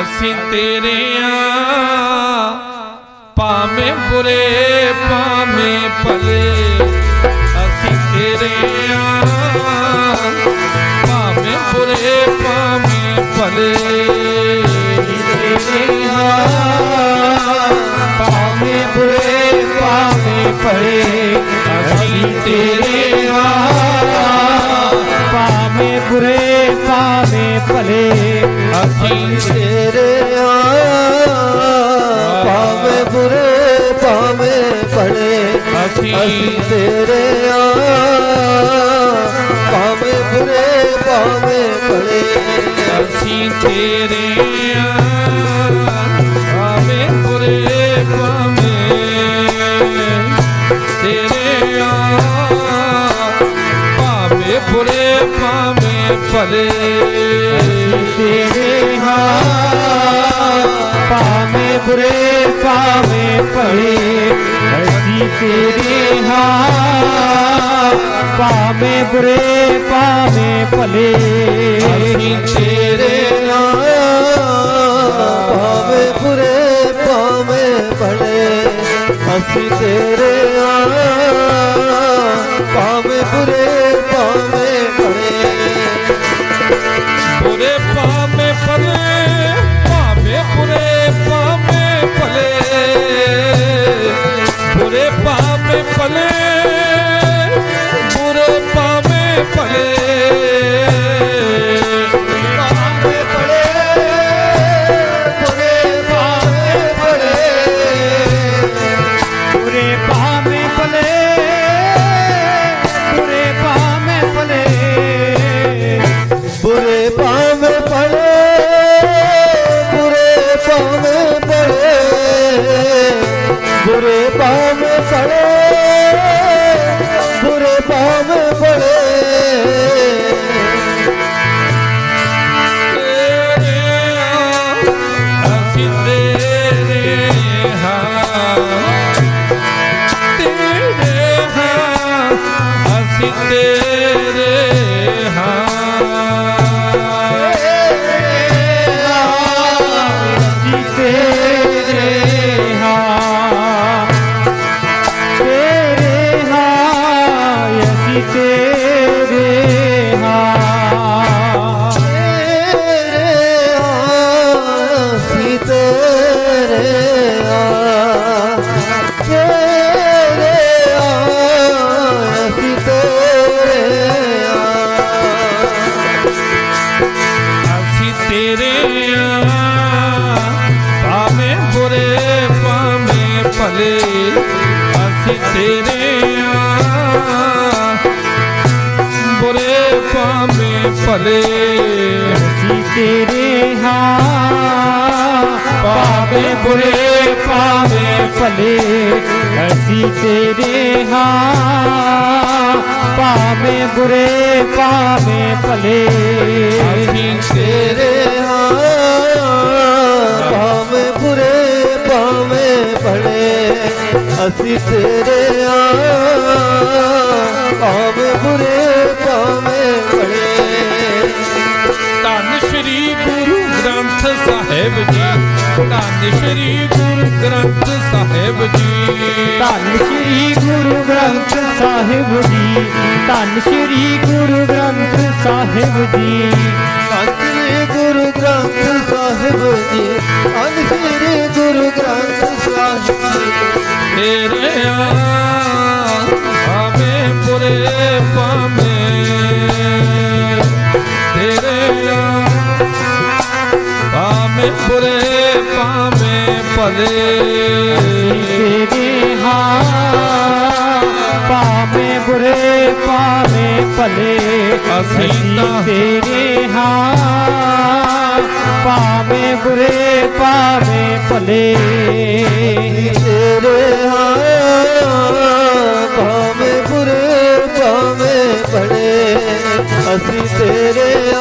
ਅਸੀਂ ਤੇਰੇ ਆ ਭਾਵੇਂ ਬੁਰੇ, ਭਾਵੇਂ ਭਲੇ, ਅਸੀਂ ਤੇਰੇ ਭਾਵੇਂ ਬੁਰੇ, ਭਾਵੇਂ ਭਲੇ। ਤੇਰੇ ਭਾਵੇਂ ਬੁਰੇ, ਭਾਵੇਂ ਭਲੇ, ਅਸੀਂ ਤੇਰੇ ਆ ਭਾਵੇਂ ਬੁਰੇ ਭਲੇ ਅਸੀਂ ਤੇਰੇ ਆ ਭਾਵੇਂ ਬੁਰੇ ਭਾਵੇਂ ਭਲੇ ਅਸੀਂ ਤੇਰੇ ਆ ਭਾਵੇਂ ਬੁਰੇ ਭਾਵੇਂ ਭਲੇ ਅਸੀਂ ਤੇਰੇ ਆ ਭਲੇ। ਤੇਰੇ ਹਾਂ ਭਾਵੇਂ ਬੁਰੇ ਭਾਵੇਂ ਭਲੇ ਅਸੀਂ ਤੇਰੇ ਹਾਂ। ਭਾਵੇਂ ਬੁਰੇ ਭਾਵੇਂ ਭਲੇ। ਅਸੀਂ ਤੇਰੇ ਆ ਭਾਵੇਂ ਬੁਰੇ ਭਾਵੇਂ ਭਲੇ। ਅਸੀਂ ਤੇਰੇ ਆ ਭਾਵੇਂ ਬੁਰੇ ਭਾਵੇਂ ਬੁਰੇ ਭਾਵੇਂ ਬੁਰੇ ਭਾਵੇਂ ਭਲੇ ਬੁਰੇ ਭਾਵੇਂ ਭਲੇ ਅਸੀਂ ਅਸੀਂ ਤੇਰੇ ਆ। ਬੁਰੇ ਭਾਵੇਂ ਭਲੇ ਅਸੀਂ ਤੇਰੇ ਹਾਂ ਭਾਵੇਂ ਬੁਰੇ ਭਾਵੇਂ ਭਲੇ ਅਸੀਂ ਤੇਰੇ ਹਾਂ ਭਾਵੇਂ ਬੁਰੇ ਭਾਵੇਂ ਭਲੇ ਅਸੀਂ ਤੇਰੇ ਹਾਂ ਅਸੀਂ ਤੇਰੇ ਆ ਭਾਵੇਂ ਬੁਰੇ ਭਾਵੇਂ ਭਲੇ। ਧੰਨ ਸ਼੍ਰੀ ਗੁਰੂ ਗ੍ਰੰਥ ਸਾਹਿਬ ਜੀ ਧੰਨ ਸ਼੍ਰੀ ਗੁਰੂ ਗ੍ਰੰਥ ਸਾਹਿਬ ਜੀ। ਧੰਨ ਸ਼੍ਰੀ ਗੁਰੂ ਗ੍ਰੰਥ ਸਾਹਿਬ ਜੀ ਧੰਨ ਸ਼੍ਰੀ ਗੁਰੂ ਗ੍ਰੰਥ ਸਾਹਿਬ ਜੀ। ਸ੍ਰੀ ਗੁਰੂ ਗ੍ਰੰਥ ਸਾਹਿਬ ਜੀ। ਭਾਵੇਂ ਭਲੇ। ਤੇਰੇ ਹਾਂ ਭਾਵੇਂ ਬੁਰੇ ਭਾਵੇਂ ਭਲੇ। ਅਸੀਂ ਤੇਰੇ ਹਾਂ ਭਾਵੇਂ ਬੁਰੇ ਭਲੇ।